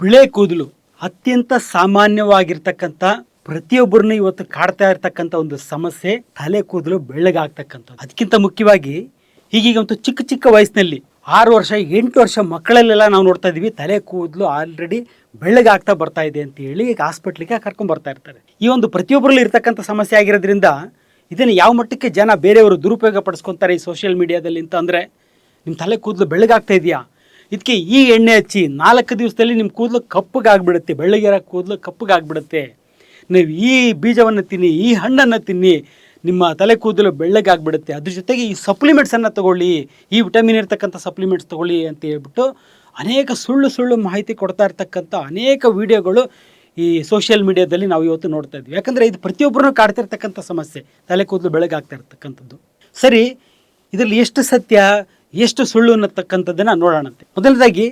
ಬಿಳೆ ಕೂದಲು ಅತ್ಯಂತ ಸಾಮಾನ್ಯವಾಗಿರ್ತಕ್ಕಂಥ ಪ್ರತಿಯೊಬ್ಬರನ್ನು ಇವತ್ತು ಕಾಡ್ತಾ ಇರ್ತಕ್ಕಂಥ ಒಂದು ಸಮಸ್ಯೆ ತಲೆ ಕೂದಲು ಬೆಳ್ಳಗಾಗ್ತಕ್ಕಂಥದ್ದು. ಅದಕ್ಕಿಂತ ಮುಖ್ಯವಾಗಿ ಈಗೀಗ ಒಂದು ಚಿಕ್ಕ ಚಿಕ್ಕ ವಯಸ್ಸಿನಲ್ಲಿ ಆರು ವರ್ಷ, ಎಂಟು ವರ್ಷ ಮಕ್ಕಳಲ್ಲೆಲ್ಲ ನಾವು ನೋಡ್ತಾ ಇದೀವಿ ತಲೆ ಕೂದಲು ಆಲ್ರೆಡಿ ಬೆಳ್ಳಗಾಗ್ತಾ ಬರ್ತಾ ಇದೆ ಅಂತ ಹೇಳಿ ಈಗ ಹಾಸ್ಪಿಟ್ಲಿಗೆ ಕರ್ಕೊಂಡ್ ಬರ್ತಾ ಇರ್ತಾರೆ. ಈ ಒಂದು ಪ್ರತಿಯೊಬ್ಬರಲ್ಲಿ ಇರ್ತಕ್ಕಂಥ ಸಮಸ್ಯೆ ಆಗಿರೋದ್ರಿಂದ ಇದನ್ನು ಯಾವ ಮಟ್ಟಕ್ಕೆ ಜನ ಬೇರೆಯವರು ದುರುಪಯೋಗ ಪಡಿಸ್ಕೊತಾರೆ ಈ ಸೋಷಿಯಲ್ ಮೀಡಿಯಾದಲ್ಲಿ ಅಂತ ಅಂದರೆ ನಿಮ್ಮ ತಲೆ ಕೂದಲು ಬೆಳ್ಳಗಾಗ್ತಾ ಇದೆಯಾ? ಇದಕ್ಕೆ ಈ ಎಣ್ಣೆ ಹಚ್ಚಿ ನಾಲ್ಕು ದಿವಸದಲ್ಲಿ ನಿಮ್ಮ ಕೂದಲು ಕಪ್ಪಗಾಗ್ಬಿಡುತ್ತೆ, ಬೆಳ್ಳಗಿರೋ ಕೂದಲು ಕಪ್ಪಗಾಗ್ಬಿಡುತ್ತೆ. ನೀವು ಈ ಬೀಜವನ್ನು ತಿನ್ನಿ, ಈ ಹಣ್ಣನ್ನು ತಿನ್ನಿ, ನಿಮ್ಮ ತಲೆ ಕೂದಲು ಬೆಳ್ಳಗಾಗ್ಬಿಡುತ್ತೆ. ಅದ್ರ ಜೊತೆಗೆ ಈ ಸಪ್ಲಿಮೆಂಟ್ಸನ್ನು ತಗೊಳ್ಳಿ, ಈ ವಿಟಮಿನ್ ಇರ್ತಕ್ಕಂಥ ಸಪ್ಲಿಮೆಂಟ್ಸ್ ತಗೊಳ್ಳಿ ಅಂತ ಹೇಳ್ಬಿಟ್ಟು ಅನೇಕ ಸುಳ್ಳು ಸುಳ್ಳು ಮಾಹಿತಿ ಕೊಡ್ತಾ ಇರ್ತಕ್ಕಂಥ ಅನೇಕ ವಿಡಿಯೋಗಳು ಈ ಸೋಷಿಯಲ್ ಮೀಡಿಯಾದಲ್ಲಿ ನಾವು ಇವತ್ತು ನೋಡ್ತಾ ಇದ್ವಿ. ಯಾಕಂದರೆ ಇದು ಪ್ರತಿಯೊಬ್ಬರನ್ನು ಕಾಡ್ತಿರ್ತಕ್ಕಂಥ ಸಮಸ್ಯೆ, ತಲೆ ಕೂದಲು ಬೆಳಗಾಗ್ತಾ ಇರ್ತಕ್ಕಂಥದ್ದು. ಸರಿ, ಇದರಲ್ಲಿ ಎಷ್ಟು ಸತ್ಯ? ಎಷ್ಟು ಸುಳ್ಳು ಅನ್ನತಕ್ಕಂಥದ್ದನ್ನು ನೋಡೋಣಂತೆ. ಮೊದಲನೇದಾಗಿ,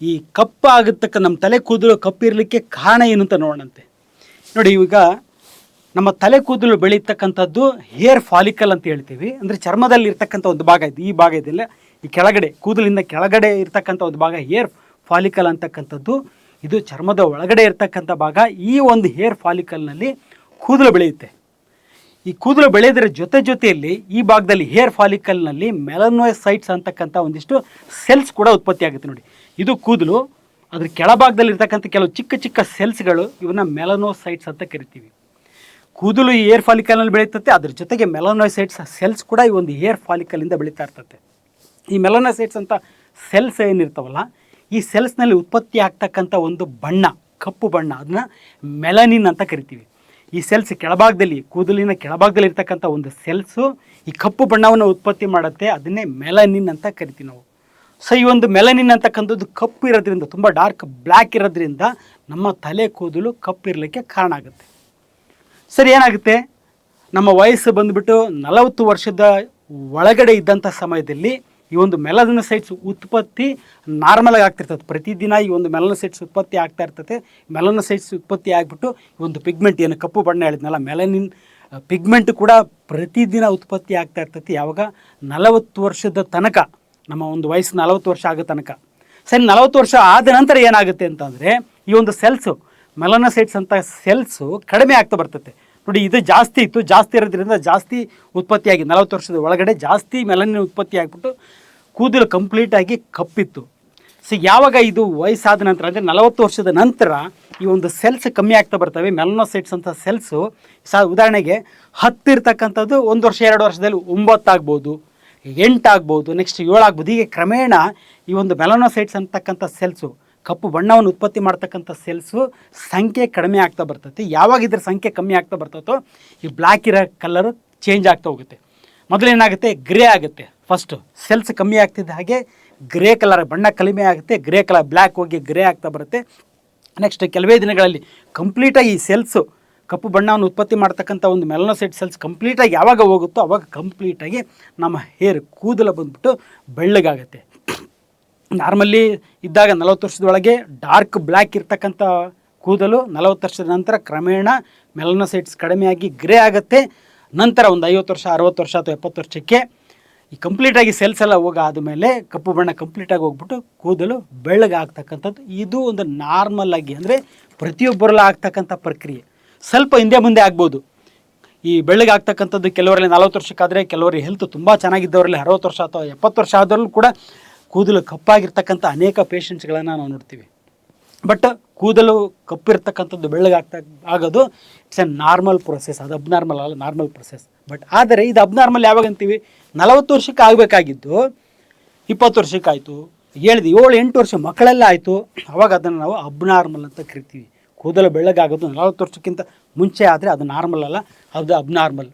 ಈ ಕಪ್ಪ ಆಗತಕ್ಕ ನಮ್ಮ ತಲೆ ಕೂದಲು ಕಪ್ಪಿರಲಿಕ್ಕೆ ಕಾರಣ ಏನು ಅಂತ ನೋಡೋಣಂತೆ. ನೋಡಿ, ಈಗ ನಮ್ಮ ತಲೆ ಕೂದಲು ಬೆಳೀತಕ್ಕಂಥದ್ದು ಹೇರ್ ಫಾಲಿಕಲ್ ಅಂತ ಹೇಳ್ತೀವಿ. ಅಂದರೆ ಚರ್ಮದಲ್ಲಿ ಇರ್ತಕ್ಕಂಥ ಒಂದು ಭಾಗ ಇದೆ. ಈ ಭಾಗ ಇದೆಲ್ಲ ಈ ಕೆಳಗಡೆ ಕೂದಲಿಂದ ಕೆಳಗಡೆ ಇರ್ತಕ್ಕಂಥ ಒಂದು ಭಾಗ ಹೇರ್ ಫಾಲಿಕಲ್ ಅಂತಕ್ಕಂಥದ್ದು. ಇದು ಚರ್ಮದ ಒಳಗಡೆ ಇರ್ತಕ್ಕಂಥ ಭಾಗ. ಈ ಒಂದು ಹೇರ್ ಫಾಲಿಕಲ್ನಲ್ಲಿ ಕೂದಲು ಬೆಳೆಯುತ್ತೆ. ಈ ಕೂದಲು ಬೆಳೆಯೋದ್ರ ಜೊತೆ ಜೊತೆಯಲ್ಲಿ ಈ ಭಾಗದಲ್ಲಿ ಹೇರ್ ಫಾಲಿಕಲ್ನಲ್ಲಿ ಮೆಲನೋಸೈಟ್ಸ್ ಅಂತಕ್ಕಂಥ ಒಂದಿಷ್ಟು ಸೆಲ್ಸ್ ಕೂಡ ಉತ್ಪತ್ತಿ ಆಗುತ್ತೆ ನೋಡಿ. ಇದು ಕೂದಲು, ಅದ್ರ ಕೆಳಭಾಗದಲ್ಲಿ ಇರ್ತಕ್ಕಂಥ ಕೆಲವು ಚಿಕ್ಕ ಚಿಕ್ಕ ಸೆಲ್ಸ್ಗಳು ಇವನ್ನ ಮೆಲನೋಸೈಟ್ಸ್ ಅಂತ ಕರಿತೀವಿ. ಕೂದಲು ಈ ಏರ್ ಫಾಲಿಕಲ್ನಲ್ಲಿ ಬೆಳೀತತೆ ಅದ್ರ ಜೊತೆಗೆ ಮೆಲನೋಸೈಟ್ಸ್ ಸೆಲ್ಸ್ ಕೂಡ ಈ ಒಂದು ಏರ್ ಫಾಲಿಕಲ್ಲಿಂದ ಬೆಳೀತಾ ಇರ್ತತೆ. ಈ ಮೆಲನೋಸೈಟ್ಸ್ ಅಂತ ಸೆಲ್ಸ್ ಏನಿರ್ತಾವಲ್ಲ, ಈ ಸೆಲ್ಸ್ನಲ್ಲಿ ಉತ್ಪತ್ತಿ ಆಗ್ತಕ್ಕಂಥ ಒಂದು ಬಣ್ಣ, ಕಪ್ಪು ಬಣ್ಣ ಅದನ್ನ ಮೆಲನಿನ್ ಅಂತ ಕರಿತೀವಿ. ಈ ಸೆಲ್ಸ್ ಕೆಳಭಾಗದಲ್ಲಿ, ಕೂದಲಿನ ಕೆಳಭಾಗದಲ್ಲಿ ಇರ್ತಕ್ಕಂಥ ಒಂದು ಸೆಲ್ಸು ಈ ಕಪ್ಪು ಬಣ್ಣವನ್ನು ಉತ್ಪತ್ತಿ ಮಾಡುತ್ತೆ. ಅದನ್ನೇ ಮೆಲನಿನ್ ಅಂತ ಕರಿತೀವಿ ನಾವು. ಸೊ ಈ ಒಂದು ಮೆಲನಿನ್ ಅಂತಕ್ಕಂಥದ್ದು ಕಪ್ಪು ಇರೋದ್ರಿಂದ, ತುಂಬ ಡಾರ್ಕ್ ಬ್ಲ್ಯಾಕ್ ಇರೋದ್ರಿಂದ ನಮ್ಮ ತಲೆ, ಕೂದಲು ಕಪ್ಪು ಇರಲಿಕ್ಕೆ ಕಾರಣ ಆಗುತ್ತೆ. ಸರಿ, ಏನಾಗುತ್ತೆ? ನಮ್ಮ ವಯಸ್ಸು ಬಂದುಬಿಟ್ಟು ನಲವತ್ತು ವರ್ಷದ ಒಳಗಡೆ ಇದ್ದಂಥ ಸಮಯದಲ್ಲಿ ಈ ಒಂದು ಮೆಲನೋಸೈಟ್ಸ್ ಉತ್ಪತ್ತಿ ನಾರ್ಮಲ್ ಆಗಿ ಆಗ್ತಿರ್ತದೆ. ಪ್ರತಿದಿನ ಈ ಒಂದು ಮೆಲನೋಸೈಟ್ಸ್ ಉತ್ಪತ್ತಿ ಆಗ್ತಾ ಇರ್ತದೆ. ಮೆಲನೋಸೈಟ್ಸ್ ಉತ್ಪತ್ತಿ ಆಗಿಬಿಟ್ಟು ಈ ಒಂದು ಪಿಗ್ಮೆಂಟ್ ಏನು ಕಪ್ಪು ಬಣ್ಣ ಹೇಳಿದ್ನಲ್ಲ, ಮೆಲನಿನ್ ಪಿಗ್ಮೆಂಟ್ ಕೂಡ ಪ್ರತಿದಿನ ಉತ್ಪತ್ತಿ ಆಗ್ತಾ ಇರ್ತೈತಿ ಯಾವಾಗ? ನಲವತ್ತು ವರ್ಷದ ತನಕ, ನಮ್ಮ ಒಂದು ವಯಸ್ಸು ನಲವತ್ತು ವರ್ಷ ಆಗೋ ತನಕ. ಸರಿ, ನಲವತ್ತು ವರ್ಷ ಆದ ನಂತರ ಏನಾಗುತ್ತೆ ಅಂತಂದರೆ, ಈ ಒಂದು ಸೆಲ್ಸು ಮೆಲನೋಸೈಟ್ಸ್ ಅಂತ ಸೆಲ್ಸು ಕಡಿಮೆ ಆಗ್ತಾ ಬರ್ತೈತೆ ನೋಡಿ, ಇದು ಜಾಸ್ತಿ ಇತ್ತು. ಜಾಸ್ತಿ ಇರೋದ್ರಿಂದ ಜಾಸ್ತಿ ಉತ್ಪತ್ತಿಯಾಗಿ ನಲವತ್ತು ವರ್ಷದ ಒಳಗಡೆ ಜಾಸ್ತಿ ಮೆಲನಿನ್ ಉತ್ಪತ್ತಿ ಆಗಿಬಿಟ್ಟು ಕೂದಲು ಕಂಪ್ಲೀಟಾಗಿ ಕಪ್ಪಿತ್ತು. ಸೊ, ಯಾವಾಗ ಇದು ವಯಸ್ಸಾದ ನಂತರ, ಅಂದರೆ ನಲವತ್ತು ವರ್ಷದ ನಂತರ ಈ ಒಂದು ಸೆಲ್ಸ್ ಕಮ್ಮಿ ಆಗ್ತಾ ಬರ್ತವೆ ಮೆಲನೋಸೈಟ್ಸ್ ಅಂತ ಸೆಲ್ಸು ಸ, ಉದಾಹರಣೆಗೆ ಹತ್ತಿರ್ತಕ್ಕಂಥದ್ದು ಒಂದು ವರ್ಷ, ಎರಡು ವರ್ಷದಲ್ಲಿ ಒಂಬತ್ತಾಗ್ಬೋದು ಎಂಟಾಗ್ಬೋದು ನೆಕ್ಸ್ಟ್ ಏಳಾಗ್ಬೋದು ಹೀಗೆ ಕ್ರಮೇಣ ಈ ಒಂದು ಮೆಲನೋಸೈಟ್ಸ್ ಅಂತಕ್ಕಂಥ ಸೆಲ್ಸು ಕಪ್ಪು ಬಣ್ಣವನ್ನು ಉತ್ಪತ್ತಿ ಮಾಡ್ತಕ್ಕಂಥ ಸೆಲ್ಸು ಸಂಖ್ಯೆ ಕಡಿಮೆ ಆಗ್ತಾ ಬರ್ತೈತೆ. ಯಾವಾಗ ಇದ್ರ ಸಂಖ್ಯೆ ಕಮ್ಮಿ ಆಗ್ತಾ ಬರ್ತೈತೋ, ಈ ಬ್ಲ್ಯಾಕ್ ಇರೋ ಕಲರು ಚೇಂಜ್ ಆಗ್ತಾ ಹೋಗುತ್ತೆ. ಮೊದಲೇನಾಗುತ್ತೆ? ಗ್ರೇ ಆಗುತ್ತೆ. ಫಸ್ಟು ಸೆಲ್ಸ್ ಕಮ್ಮಿ ಆಗ್ತಿದ್ದ ಹಾಗೆ ಗ್ರೇ ಕಲರ್ ಬಣ್ಣ ಕಡಿಮೆ ಆಗುತ್ತೆ ಗ್ರೇ ಕಲರ್ ಬ್ಲ್ಯಾಕ್ ಹೋಗಿ ಗ್ರೇ ಆಗ್ತಾ ಬರುತ್ತೆ. ನೆಕ್ಸ್ಟ್ ಕೆಲವೇ ದಿನಗಳಲ್ಲಿ ಕಂಪ್ಲೀಟಾಗಿ ಈ ಸೆಲ್ಸು ಕಪ್ಪು ಬಣ್ಣವನ್ನು ಉತ್ಪತ್ತಿ ಮಾಡ್ತಕ್ಕಂಥ ಒಂದು ಮೆಲನೋಸೈಟ್ ಸೆಲ್ಸ್ ಕಂಪ್ಲೀಟಾಗಿ ಯಾವಾಗ ಹೋಗುತ್ತೋ ಅವಾಗ ಕಂಪ್ಲೀಟಾಗಿ ನಮ್ಮ ಹೇರ್ ಕೂದಲು ಬಂದ್ಬಿಟ್ಟು ಬೆಳ್ಳಗಾಗುತ್ತೆ. ನಾರ್ಮಲಿ ಇದ್ದಾಗ ನಲವತ್ತು ವರ್ಷದೊಳಗೆ ಡಾರ್ಕ್ ಬ್ಲ್ಯಾಕ್ ಇರ್ತಕ್ಕಂಥ ಕೂದಲು ನಲವತ್ತು ವರ್ಷದ ನಂತರ ಕ್ರಮೇಣ ಮೆಲನೋಸೈಟ್ಸ್ ಕಡಿಮೆಯಾಗಿ ಗ್ರೇ ಆಗುತ್ತೆ. ನಂತರ ಒಂದು ಐವತ್ತು ವರ್ಷ, ಅರವತ್ತು ವರ್ಷ ಅಥವಾ ಎಪ್ಪತ್ತು ವರ್ಷಕ್ಕೆ ಈ ಕಂಪ್ಲೀಟಾಗಿ ಸೆಲ್ಸ್ ಎಲ್ಲ ಹೋಗಾದ ಮೇಲೆ ಕಪ್ಪು ಬಣ್ಣ ಕಂಪ್ಲೀಟಾಗಿ ಹೋಗ್ಬಿಟ್ಟು ಕೂದಲು ಬೆಳ್ಳಗಾಗ್ತಕ್ಕಂಥದ್ದು ಇದು ಒಂದು ನಾರ್ಮಲ್ ಆಗಿ ಅಂದರೆ ಪ್ರತಿಯೊಬ್ಬರಲ್ಲ ಆಗ್ತಕ್ಕಂಥ ಪ್ರಕ್ರಿಯೆ. ಸ್ವಲ್ಪ ಹಿಂದೆ ಮುಂದೆ ಆಗ್ಬೋದು. ಈ ಬೆಳ್ಳಗಾಗ್ತಕ್ಕಂಥದ್ದು ಕೆಲವರಲ್ಲಿ ನಲವತ್ತು ವರ್ಷಕ್ಕಾದರೆ ಕೆಲವರಿಗೆ ಹೆಲ್ತ್ ತುಂಬ ಚೆನ್ನಾಗಿದ್ದವರಲ್ಲಿ ಅರವತ್ತು ವರ್ಷ ಅಥವಾ ಎಪ್ಪತ್ತು ವರ್ಷ ಆದರೂ ಕೂಡ ಕೂದಲು ಕಪ್ಪಾಗಿರ್ತಕ್ಕಂಥ ಅನೇಕ ಪೇಷಂಟ್ಸ್ಗಳನ್ನು ನಾವು ನೋಡ್ತೀವಿ. ಬಟ್ ಕೂದಲು ಕಪ್ಪಿರ್ತಕ್ಕಂಥದ್ದು ಬೆಳ್ಳಗಾಗ್ತಾ ಆಗೋದು ಇಟ್ಸ್ ಎ ನಾರ್ಮಲ್ ಪ್ರೊಸೆಸ್ ಅದು ಅಬ್ನಾರ್ಮಲ್ ಅಲ್ಲ ನಾರ್ಮಲ್ ಪ್ರೊಸೆಸ್ ಬಟ್ ಆದರೆ ಇದು ಅಬ್ನಾರ್ಮಲ್ ಯಾವಾಗ ಅಂತೀವಿ? ನಲವತ್ತು ವರ್ಷಕ್ಕೆ ಆಗಬೇಕಾಗಿದ್ದು, ಇಪ್ಪತ್ತು ವರ್ಷಕ್ಕೆ ಆಯಿತು. ಹೇಳಿದೆ, ಏಳು ಎಂಟು ವರ್ಷ ಮಕ್ಕಳೆಲ್ಲ ಆಯಿತು. ಅವಾಗ ಅದನ್ನು ನಾವು ಅಬ್ನಾರ್ಮಲ್ ಅಂತ ಕರಿತೀವಿ. ಕೂದಲು ಬೆಳ್ಳಗಾಗೋದು ನಲವತ್ತು ವರ್ಷಕ್ಕಿಂತ ಮುಂಚೆ ಆದರೆ ಅದು ನಾರ್ಮಲ್ ಅಲ್ಲ, ಅದು ಅಬ್ನಾರ್ಮಲ್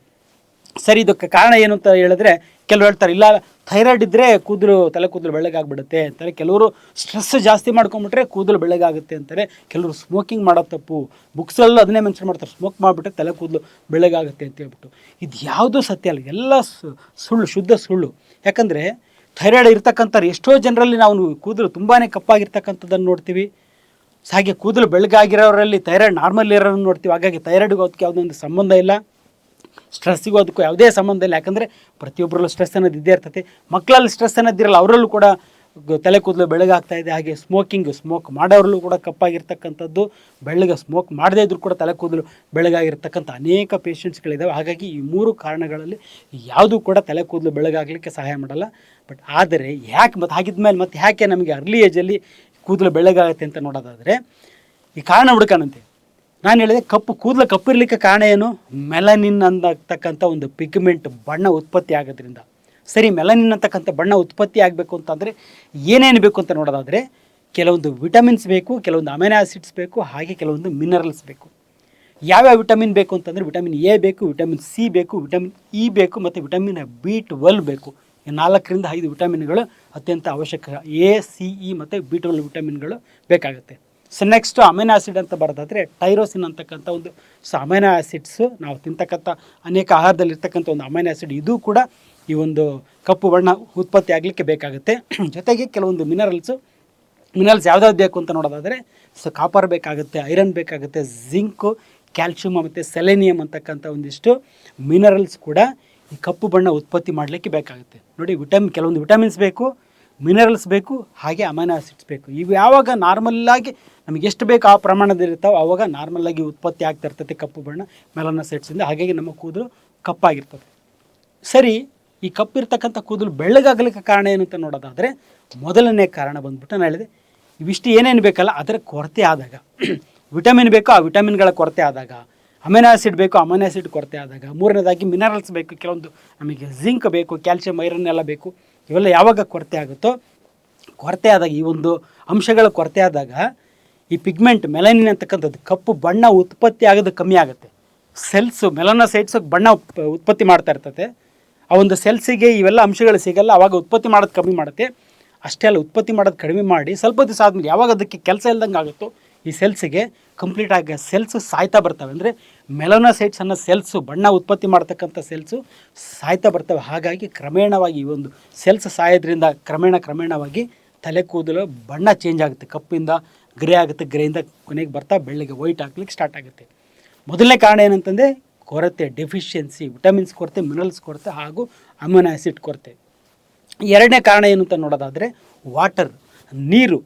ಸರಿ, ಇದಕ್ಕೆ ಕಾರಣ ಏನು ಅಂತ ಹೇಳಿದ್ರೆ, ಕೆಲವರು ಹೇಳ್ತಾರೆ, ಇಲ್ಲ ಥೈರಾಯ್ಡ್ ಇದ್ದರೆ ಕೂದಲು, ತಲೆ ಕೂದಲು ಬೆಳ್ಳಗಾಗ್ಬಿಡುತ್ತೆ ಅಂತಾರೆ. ಕೆಲವರು ಸ್ಟ್ರೆಸ್ ಜಾಸ್ತಿ ಮಾಡ್ಕೊಂಬಿಟ್ರೆ ಕೂದಲು ಬೆಳ್ಳಗಾಗುತ್ತೆ ಅಂತಾರೆ. ಕೆಲವರು ಸ್ಮೋಕಿಂಗ್ ಮಾಡೋ ತಪ್ಪು. ಬುಕ್ಸಲ್ಲೂ ಅದನ್ನೇ ಮೆನ್ಷನ್ ಮಾಡ್ತಾರೆ. ಸ್ಮೋಕ್ ಮಾಡಿಬಿಟ್ರೆ ತಲೆ ಕೂದಲು ಬೆಳ್ಳಗಾಗುತ್ತೆ ಅಂತ ಹೇಳ್ಬಿಟ್ಟು. ಇದು ಯಾವುದೂ ಸತ್ಯ ಅಲ್ಲ. ಎಲ್ಲ ಸುಳ್ಳು, ಶುದ್ಧ ಸುಳ್ಳು. ಯಾಕಂದರೆ ಥೈರಾಯ್ಡ್ ಇರ್ತಕ್ಕಂಥವ್ರು ಎಷ್ಟೋ ಜನರಲ್ಲಿ ನಾವು ಕೂದಲು ತುಂಬಾ ಕಪ್ಪಾಗಿರ್ತಕ್ಕಂಥದ್ದನ್ನು ನೋಡ್ತೀವಿ. ಹಾಗೆ ಕೂದಲು ಬೆಳಗಾಗಿರೋರಲ್ಲಿ ಥೈರಾಯ್ಡ್ ನಾರ್ಮಲ್ ಇರೋರನ್ನು ನೋಡ್ತೀವಿ. ಹಾಗಾಗಿ ಥೈರಾಯ್ಡ್ಗೆ ಅದಕ್ಕೆ ಯಾವುದೊಂದು ಸಂಬಂಧ ಇಲ್ಲ. ಸ್ಟ್ರೆಸ್ಸಿಗೂ ಅದಕ್ಕೂ ಯಾವುದೇ ಸಂಬಂಧ ಇಲ್ಲ. ಯಾಕಂದರೆ ಪ್ರತಿಯೊಬ್ಬರಲ್ಲೂ ಸ್ಟ್ರೆಸ್ ಅನ್ನೋದು ಇದ್ದೇ ಇರ್ತದೆ ಮಕ್ಕಳಲ್ಲಿ ಸ್ಟ್ರೆಸ್ ಅನ್ನೋದಿರಲ್ಲ ಅವರಲ್ಲೂ ಕೂಡ ತಲೆ ಕೂದಲು ಬೆಳಗಾಗ್ತಾ ಇದೆ. ಹಾಗೆ ಸ್ಮೋಕಿಂಗ್ ಸ್ಮೋಕ್ ಮಾಡೋರಲ್ಲೂ ಕೂಡ ಕಪ್ಪಾಗಿರ್ತಕ್ಕಂಥದ್ದು. ಬೆಳ್ಳಗೆ ಸ್ಮೋಕ್ ಮಾಡದೇ ಇದ್ರೂ ಕೂಡ ತಲೆ ಕೂದಲು ಬೆಳಗಾಗಿರ್ತಕ್ಕಂಥ ಅನೇಕ ಪೇಷಂಟ್ಸ್ಗಳಿದ್ದಾವೆ ಹಾಗಾಗಿ ಈ ಮೂರು ಕಾರಣಗಳಲ್ಲಿ ಯಾವುದೂ ಕೂಡ ತಲೆ ಕೂದಲು ಬೆಳಗಾಗಲಿಕ್ಕೆ ಸಹಾಯ ಮಾಡಲ್ಲ. ಬಟ್ ಆದರೆ ಯಾಕೆ ಮತ್ತು ಹಾಗಿದ್ಮೇಲೆ ಮತ್ತೆ ಯಾಕೆ ನಮಗೆ ಅರ್ಲಿ ಏಜಲ್ಲಿ ಕೂದಲು ಬೆಳಗಾಗುತ್ತೆ ಅಂತ ನೋಡೋದಾದರೆ ಈ ಕಾರಣ ಹುಡುಕಾನಂತೆ. ನಾನು ಹೇಳಿದೆ ಕಪ್ಪು, ಕೂದಲು ಕಪ್ಪಿರ್ಲಿಕ್ಕೆ ಕಾರಣ ಏನು? ಮೆಲನಿನ್ ಅಂತಕ್ಕಂಥ ಒಂದು ಪಿಗ್ಮೆಂಟ್ ಬಣ್ಣ ಉತ್ಪತ್ತಿ ಆಗೋದ್ರಿಂದ. ಸರಿ, ಮೆಲನಿನ್ ಅಂತಕ್ಕಂಥ ಬಣ್ಣ ಉತ್ಪತ್ತಿ ಆಗಬೇಕು ಅಂತಂದರೆ ಏನೇನು ಬೇಕು ಅಂತ ನೋಡೋದಾದರೆ, ಕೆಲವೊಂದು ವಿಟಮಿನ್ಸ್ ಬೇಕು, ಕೆಲವೊಂದು ಅಮೈನೋ ಆಸಿಡ್ಸ್ ಬೇಕು, ಹಾಗೆ ಕೆಲವೊಂದು ಮಿನರಲ್ಸ್ ಬೇಕು. ಯಾವ್ಯಾವ ವಿಟಮಿನ್ ಬೇಕು ಅಂತಂದರೆ, ವಿಟಮಿನ್ ಎ ಬೇಕು, ವಿಟಮಿನ್ ಸಿ ಬೇಕು, ವಿಟಮಿನ್ ಇ ಬೇಕು, ಮತ್ತು ವಿಟಮಿನ್ ಬಿ ಟ್ವೆಲ್ ಬೇಕು. ನಾಲ್ಕರಿಂದ ಐದು ವಿಟಮಿನ್ಗಳು ಅತ್ಯಂತ ಅವಶ್ಯಕ ಎ, ಸಿ, ಇ, ಮತ್ತು ಬಿ ಟ್ವೆಲ್ ವಿಟಮಿನ್ಗಳು ಬೇಕಾಗುತ್ತೆ. ಸೊ ನೆಕ್ಸ್ಟು ಅಮೈನೋ ಆಸಿಡ್ ಅಂತ ಬರೋದಾದರೆ ಟೈರೋಸಿನ್ ಅಂತಕ್ಕಂಥ ಒಂದು ಸೊ ಅಮೈನೋ ಆಸಿಡ್ಸು ನಾವು ತಿಂತಕ್ಕಂಥ ಅನೇಕ ಆಹಾರದಲ್ಲಿ ಇರ್ತಕ್ಕಂಥ ಒಂದು ಅಮೈನೋ ಆಸಿಡ್ ಇದು ಕೂಡ ಈ ಒಂದು ಕಪ್ಪು ಬಣ್ಣ ಉತ್ಪತ್ತಿ ಆಗಲಿಕ್ಕೆ ಬೇಕಾಗುತ್ತೆ. ಜೊತೆಗೆ ಕೆಲವೊಂದು ಮಿನರಲ್ಸು ಮಿನರಲ್ಸ್ ಯಾವ್ದಾವ್ದು ಬೇಕು ಅಂತ ನೋಡೋದಾದರೆ, ಸೊ ಕಾಪರ್ ಬೇಕಾಗುತ್ತೆ ಐರನ್ ಬೇಕಾಗುತ್ತೆ ಜಿಂಕು ಕ್ಯಾಲ್ಶಿಯಮ್ ಮತ್ತು ಸೆಲೆನಿಯಮ್ ಅಂತಕ್ಕಂಥ ಒಂದಿಷ್ಟು ಮಿನರಲ್ಸ್ ಕೂಡ ಈ ಕಪ್ಪು ಬಣ್ಣ ಉತ್ಪತ್ತಿ ಮಾಡಲಿಕ್ಕೆ ಬೇಕಾಗುತ್ತೆ. ನೋಡಿ ವಿಟಮಿನ್ ಕೆಲವೊಂದು ವಿಟಮಿನ್ಸ್ ಬೇಕು ಮಿನರಲ್ಸ್ ಬೇಕು, ಹಾಗೆ ಅಮೈನೋ ಆಸಿಡ್ಸ್ ಬೇಕು. ಇವು ಯಾವಾಗ ನಾರ್ಮಲ್ಲಾಗಿ ನಮಗೆ ಎಷ್ಟು ಬೇಕು ಆ ಪ್ರಮಾಣದಲ್ಲಿರ್ತಾವೆ ಆವಾಗ ನಾರ್ಮಲ್ಲಾಗಿ ಉತ್ಪತ್ತಿ ಆಗ್ತಾ ಕಪ್ಪು ಬಣ್ಣ ಮೆಲನೋಸೈಟ್ಸಿಂದ ಹಾಗಾಗಿ ನಮ್ಮ ಕೂದಲು ಕಪ್ಪಾಗಿರ್ತದೆ. ಸರಿ, ಈ ಕಪ್ಪಿರ್ತಕ್ಕಂಥ ಕೂದಲು ಬೆಳ್ಳಗಾಗಲಿಕ್ಕೆ ಕಾರಣ ಏನು ಅಂತ ನೋಡೋದಾದರೆ, ಮೊದಲನೇ ಕಾರಣ ಬಂದ್ಬಿಟ್ಟು ನಾನು ಹೇಳಿದೆ, ಇವಿಷ್ಟು ಏನೇನು ಬೇಕಲ್ಲ, ಅದರ ಕೊರತೆ ಆದಾಗ ವಿಟಮಿನ್ ಬೇಕೋ, ಆ ವಿಟಮಿನ್ಗಳ ಕೊರತೆ ಆದಾಗ ಅಮೈನೋ ಆಸಿಡ್ ಬೇಕು ಅಮೈನೋ ಆಸಿಡ್ ಕೊರತೆ ಆದಾಗ, ಮೂರನೇದಾಗಿ ಮಿನರಲ್ಸ್ ಬೇಕು, ಕೆಲವೊಂದು ನಮಗೆ ಜಿಂಕ್ ಬೇಕು ಕ್ಯಾಲ್ಸಿಯಂ ಐರನ್ ಎಲ್ಲ ಬೇಕು. ಇವೆಲ್ಲ ಯಾವಾಗ ಕೊರತೆ ಆಗುತ್ತೋ, ಕೊರತೆ ಆದಾಗ ಈ ಒಂದು ಅಂಶಗಳ ಕೊರತೆ ಆದಾಗ ಈ ಪಿಗ್ಮೆಂಟ್ ಮೆಲನಿನ್ ಅಂತಕ್ಕಂಥದ್ದು ಕಪ್ಪು ಬಣ್ಣ ಉತ್ಪತ್ತಿ ಆಗೋದು ಕಮ್ಮಿ ಆಗುತ್ತೆ. ಸೆಲ್ಸು, ಮೆಲನೋಸೈಟ್ಸ್ ಬಣ್ಣ ಉಪ್- ಉತ್ಪತ್ತಿ ಮಾಡ್ತಾ ಇರ್ತದೆ ಆ ಒಂದು ಸೆಲ್ಸಿಗೆ ಇವೆಲ್ಲ ಅಂಶಗಳು ಸಿಗಲ್ಲ ಆವಾಗ ಉತ್ಪತ್ತಿ ಮಾಡೋದು ಕಮ್ಮಿ ಮಾಡುತ್ತೆ. ಅಷ್ಟೇ ಅಲ್ಲ, ಉತ್ಪತ್ತಿ ಮಾಡೋದು ಕಡಿಮೆ ಮಾಡಿ ಸ್ವಲ್ಪ ದಿವಸ ಆದಮೇಲೆ ಯಾವಾಗ ಅದಕ್ಕೆ ಕೆಲಸ ಇಲ್ದಂಗೆ ಆಗುತ್ತೋ ಈ ಸೆಲ್ಸಿಗೆ ಕಂಪ್ಲೀಟ್ ಆಗಿ ಸೆಲ್ಸ್ ಸಾಯ್ತಾ ಬರ್ತವೆ. ಅಂದರೆ ಮೆಲನೋಸೈಟ್ಸ್ ಅನ್ನೋ ಸೆಲ್ಸು ಬಣ್ಣ ಉತ್ಪತ್ತಿ ಮಾಡ್ತಕ್ಕಂಥ ಸೆಲ್ಸು ಸಾಯ್ತಾ ಬರ್ತವೆ. ಹಾಗಾಗಿ ಕ್ರಮೇಣವಾಗಿ ಈ ಒಂದು ಸೆಲ್ಸ್ ಸಾಯೋದ್ರಿಂದ ಕ್ರಮೇಣ ಕ್ರಮೇಣವಾಗಿ ತಲೆ ಕೂದಲು ಬಣ್ಣ ಚೇಂಜ್ ಆಗುತ್ತೆ. ಕಪ್ಪಿಂದ ಗ್ರೇ ಆಗುತ್ತೆ. ಗ್ರೇಯಿಂದ ಕೊನೆಗೆ ಬರ್ತಾ ಬೆಳ್ಳಿಗೆ ವೈಟ್ ಹಾಕ್ಲಿಕ್ಕೆ ಸ್ಟಾರ್ಟ್ ಆಗುತ್ತೆ. ಮೊದಲನೇ ಕಾರಣ ಏನಂತಂದರೆ ಕೊರತೆ ಡೆಫಿಷಿಯನ್ಸಿ ವಿಟಮಿನ್ಸ್ ಕೊರತೆ ಮಿನರಲ್ಸ್ ಕೊರತೆ ಹಾಗೂ ಅಮಿನೋ ಆಸಿಡ್ ಕೊರತೆ. ಎರಡನೇ ಕಾರಣ ಏನು ಅಂತ ನೋಡೋದಾದರೆ ವಾಟರ್ ನೀರು.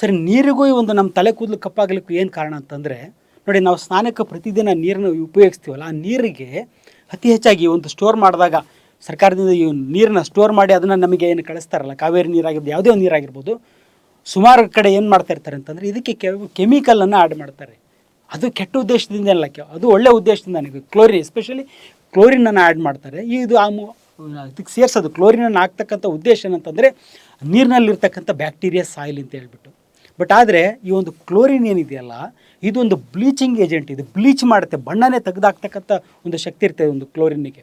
ಸರಿ, ನೀರಿಗೂ ಒಂದು ನಮ್ಮ ತಲೆ ಕೂದಲು ಕಪ್ಪಾಗಲಿಕ್ಕೂ ಏನು ಕಾರಣ ಅಂತಂದರೆ, ನೋಡಿ ನಾವು ಸ್ನಾನಕ್ಕೆ ಪ್ರತಿದಿನ ನೀರನ್ನು ಉಪಯೋಗಿಸ್ತೀವಲ್ಲ, ಆ ನೀರಿಗೆ ಅತಿ ಹೆಚ್ಚಾಗಿ ಒಂದು ಸ್ಟೋರ್ ಮಾಡಿದಾಗ ಸರ್ಕಾರದಿಂದ ಈ ನೀರನ್ನ ಸ್ಟೋರ್ ಮಾಡಿ ಅದನ್ನು ನಮಗೆ ಏನು ಕಳಿಸ್ತಾರಲ್ಲ, ಕಾವೇರಿ ನೀರಾಗಿರ್ಬೋದು, ಯಾವುದೇ ಒಂದು ನೀರಾಗಿರ್ಬೋದು, ಸುಮಾರು ಕಡೆ ಏನು ಮಾಡ್ತಾ ಇರ್ತಾರೆ ಅಂತಂದರೆ ಇದಕ್ಕೆ ಕೆಮಿಕಲನ್ನು ಆ್ಯಡ್ ಮಾಡ್ತಾರೆ. ಅದು ಕೆಟ್ಟ ಉದ್ದೇಶದಿಂದ ಅಲ್ಲ ಅದು ಒಳ್ಳೆ ಉದ್ದೇಶದಿಂದ ನನಗೆ ಕ್ಲೋರಿನ್ ಎಸ್ಪೆಷಲಿ ಕ್ಲೋರಿನನ್ನು ಆ್ಯಡ್ ಮಾಡ್ತಾರೆ. ಇದು ಆ ಅದಕ್ಕೆ ಸೇರಿಸೋದು ಕ್ಲೋರಿನನ್ನು ಹಾಕ್ತಕ್ಕಂಥ ಉದ್ದೇಶ ಏನಂತಂದರೆ, ನೀರಿನಲ್ಲಿರ್ತಕ್ಕಂಥ ಬ್ಯಾಕ್ಟೀರಿಯಾ ಸಾಯಿಲ್ ಅಂತ ಹೇಳ್ಬಿಟ್ಟು. ಬಟ್ ಆದರೆ ಈ ಒಂದು ಕ್ಲೋರಿನ್ ಏನಿದೆಯಲ್ಲ, ಇದೊಂದು ಬ್ಲೀಚಿಂಗ್ ಏಜೆಂಟ್ ಇದು ಬ್ಲೀಚ್ ಮಾಡುತ್ತೆ, ಬಣ್ಣನೇ ತೆಗೆದಾಕ್ತಕ್ಕಂಥ ಒಂದು ಶಕ್ತಿ ಇರ್ತದೆ ಒಂದು ಕ್ಲೋರಿನ್ನಿಗೆ.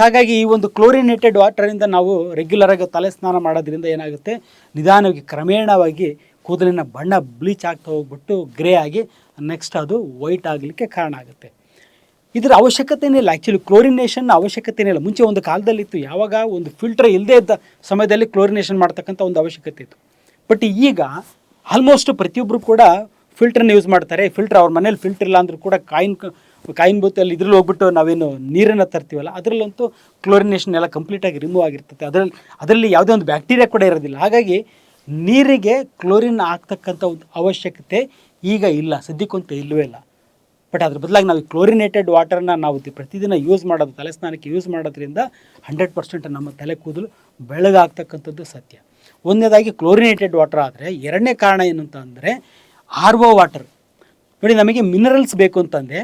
ಹಾಗಾಗಿ ಈ ಒಂದು ಕ್ಲೋರಿನೇಟೆಡ್ ವಾಟರಿಂದ ನಾವು ರೆಗ್ಯುಲರಾಗಿ ತಲೆ ಸ್ನಾನ ಮಾಡೋದ್ರಿಂದ ಏನಾಗುತ್ತೆ, ನಿಧಾನವಾಗಿ ಕ್ರಮೇಣವಾಗಿ ಕೂದಲಿನ ಬಣ್ಣ ಬ್ಲೀಚ್ ಆಗ್ತಾ ಹೋಗ್ಬಿಟ್ಟು ಗ್ರೇ ಆಗಿ ನೆಕ್ಸ್ಟ್ ಅದು ವೈಟ್ ಆಗಲಿಕ್ಕೆ ಕಾರಣ ಆಗುತ್ತೆ. ಇದರ ಅವಶ್ಯಕತೆನೇ ಇಲ್ಲ ಆ್ಯಕ್ಚುಲಿ ಕ್ಲೋರಿನೇಷನ್ ಅವಶ್ಯಕತೆನೇ ಇಲ್ಲ ಮುಂಚೆ ಒಂದು ಕಾಲದಲ್ಲಿತ್ತು, ಯಾವಾಗ ಒಂದು ಫಿಲ್ಟರ್ ಇಲ್ಲದೇ ಇದ್ದ ಸಮಯದಲ್ಲಿ ಕ್ಲೋರಿನೇಷನ್ ಮಾಡ್ತಕ್ಕಂಥ ಒಂದು ಅವಶ್ಯಕತೆ ಇತ್ತು. ಬಟ್ ಈಗ ಆಲ್ಮೋಸ್ಟ್ ಪ್ರತಿಯೊಬ್ಬರು ಕೂಡ ಫಿಲ್ಟರ್ನ ಯೂಸ್ ಮಾಡ್ತಾರೆ. ಫಿಲ್ಟರ್ ಅವ್ರ ಮನೇಲಿ ಫಿಲ್ಟರ್ ಇಲ್ಲ ಅಂದರೂ ಕೂಡ ಕಾಯಿನ್ ಕಾಯಿನ್ ಬೂತಲ್ಲಿ ಇದ್ರಲ್ಲಿ ಹೋಗ್ಬಿಟ್ಟು ನಾವೇನು ನೀರನ್ನು ತರ್ತೀವಲ್ಲ, ಅದರಲ್ಲಂತೂ ಕ್ಲೋರಿನೇಷನ್ ಎಲ್ಲ ಕಂಪ್ಲೀಟಾಗಿ ರಿಮೂವ್ ಆಗಿರ್ತದೆ. ಅದರಲ್ಲಿ ಅದರಲ್ಲಿ ಯಾವುದೇ ಒಂದು ಬ್ಯಾಕ್ಟೀರಿಯಾ ಕೂಡ ಇರೋದಿಲ್ಲ. ಹಾಗಾಗಿ ನೀರಿಗೆ ಕ್ಲೋರಿನ್ ಆಗ್ತಕ್ಕಂಥ ಒಂದು ಅವಶ್ಯಕತೆ ಈಗ ಇಲ್ಲ ಸದ್ಯಕ್ಕಂತೂ ಇಲ್ಲವೇ ಇಲ್ಲ. ಬಟ್ ಅದ್ರ ಬದಲಾಗಿ ನಾವು ಕ್ಲೋರಿನೇಟೆಡ್ ವಾಟರ್ನ ನಾವು ಪ್ರತಿದಿನ ಯೂಸ್ ಮಾಡೋದು ತಲೆ ಸ್ನಾನಕ್ಕೆ ಯೂಸ್ ಮಾಡೋದ್ರಿಂದ ಹಂಡ್ರೆಡ್ ಪರ್ಸೆಂಟ್ ನಮ್ಮ ತಲೆ ಕೂದಲು ಬೆಳಗಾಗ್ತಕ್ಕಂಥದ್ದು ಸತ್ಯ. ಒಂದನೇದಾಗಿ ಕ್ಲೋರಿನೇಟೆಡ್ ವಾಟರ್ ಆದರೆ ಎರಡನೇ ಕಾರಣ ಏನು ಅಂತ ಅಂದರೆ ಆರ್ ಒ ವಾಟರ್ ನೋಡಿ, ನಮಗೆ ಮಿನರಲ್ಸ್ ಬೇಕು ಅಂತಂದರೆ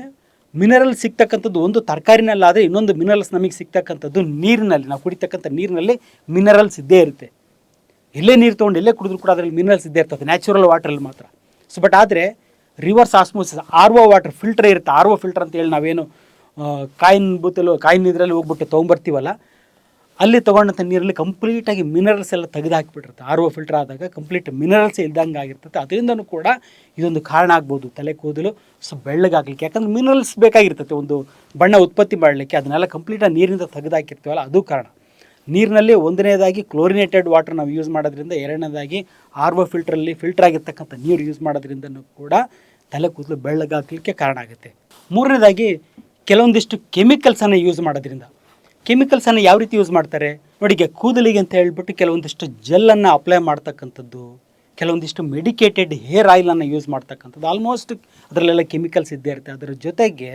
ಮಿನರಲ್ ಸಿಗ್ತಕ್ಕಂಥದ್ದು ಒಂದು ತರಕಾರಿನಲ್ಲಾದರೆ ಇನ್ನೊಂದು ಮಿನರಲ್ಸ್ ನಮಗೆ ಸಿಗ್ತಕ್ಕಂಥದ್ದು ನೀರಿನಲ್ಲಿ. ನಾವು ಕುಡಿತಕ್ಕಂಥ ನೀರಿನಲ್ಲಿ ಮಿನರಲ್ಸ್ ಇದ್ದೇ ಇರುತ್ತೆ. ಎಲ್ಲೇ ನೀರು ತೊಗೊಂಡು ಎಲ್ಲೇ ಕುಡಿದ್ರು ಕೂಡ ಅದರಲ್ಲಿ ಮಿನರಲ್ಸ್ ಇದ್ದೇ ಇರ್ತದೆ ನ್ಯಾಚುರಲ್ ವಾಟ್ರಲ್ಲಿ ಮಾತ್ರ. ಸೊ ಬಟ್ ಆದರೆ reverse osmosis R O water filter ಇರುತ್ತೆ. ಆರ್ ಒ ಫಿಲ್ಟರ್ ಅಂತ ಹೇಳಿ ನಾವೇನು ಕಾಯಿನ್ ಬುತ್ತಲು ಕಾಯಿನ್ ಇದರಲ್ಲಿ ಹೋಗ್ಬಿಟ್ಟು ತೊಗೊಂಬರ್ತೀವಲ್ಲ ಅಲ್ಲಿ ತೊಗೊಂಡಂಥ ನೀರಲ್ಲಿ ಕಂಪ್ಲೀಟಾಗಿ ಮಿನರಲ್ಸ್ ಎಲ್ಲ ತೆಗೆದು ಹಾಕಿಬಿಟ್ಟಿರುತ್ತೆ ಆರ್ ಒ ಫಿಲ್ಟರ್ ಆದಾಗ ಕಂಪ್ಲೀಟ್ ಮಿನರಲ್ಸ್ ಇಲ್ದಂಗೆ ಆಗಿರ್ತದೆ. ಅದರಿಂದನೂ ಕೂಡ ಇದೊಂದು ಕಾರಣ ಆಗ್ಬೋದು. ತಲೆ ಕೂದಲು ಸೊ ಬೆಳ್ಳಗಾಗಲಿಕ್ಕೆ. ಯಾಕಂದ್ರೆ ಮಿನರಲ್ಸ್ ಬೇಕಾಗಿರ್ತದೆ. ಒಂದು ಬಣ್ಣ ಉತ್ಪತ್ತಿ ಮಾಡಲಿಕ್ಕೆ ಅದನ್ನೆಲ್ಲ ಕಂಪ್ಲೀಟಾಗಿ ನೀರಿಂದ ತೆಗೆದು ಹಾಕಿರ್ತೀವಲ್ಲ ಅದು ಕಾರಣ. ನೀರಿನಲ್ಲಿ ಒಂದನೇದಾಗಿ ಕ್ಲೋರಿನೇಟೆಡ್ ವಾಟರ್ ನಾವು ಯೂಸ್ ಮಾಡೋದ್ರಿಂದ ಎರಡನೇದಾಗಿ ಆರ್ ಒ ಫಿಲ್ಟ್ರಲ್ಲಿ ಫಿಲ್ಟರ್ ಆಗಿರ್ತಕ್ಕಂಥ ನೀರು ಯೂಸ್ ಮಾಡೋದ್ರಿಂದನೂ ಕೂಡ ತಲೆ ಕೂದಲು ಬೆಳ್ಳಗಾಗಲಿಕ್ಕೆ ಕಾರಣ ಆಗುತ್ತೆ. ಮೂರನೇದಾಗಿ ಕೆಲವೊಂದಿಷ್ಟು ಕೆಮಿಕಲ್ಸನ್ನು ಯೂಸ್ ಮಾಡೋದ್ರಿಂದ. ಕೆಮಿಕಲ್ಸನ್ನು ಯಾವ ರೀತಿ ಯೂಸ್ ಮಾಡ್ತಾರೆ? ನೋಡಿ ಕೂದಲಿಗೆ ಅಂತ ಹೇಳ್ಬಿಟ್ಟು ಕೆಲವೊಂದಿಷ್ಟು ಜೆಲ್ಲನ್ನು ಅಪ್ಲೈ ಮಾಡ್ತಕ್ಕಂಥದ್ದು, ಕೆಲವೊಂದಿಷ್ಟು ಮೆಡಿಕೇಟೆಡ್ ಹೇರ್ ಆಯಿಲನ್ನು ಯೂಸ್ ಮಾಡ್ತಕ್ಕಂಥದ್ದು ಆಲ್ಮೋಸ್ಟ್ ಅದರಲ್ಲೆಲ್ಲ ಕೆಮಿಕಲ್ಸ್ ಇದ್ದೇ ಇರುತ್ತೆ. ಅದರ ಜೊತೆಗೆ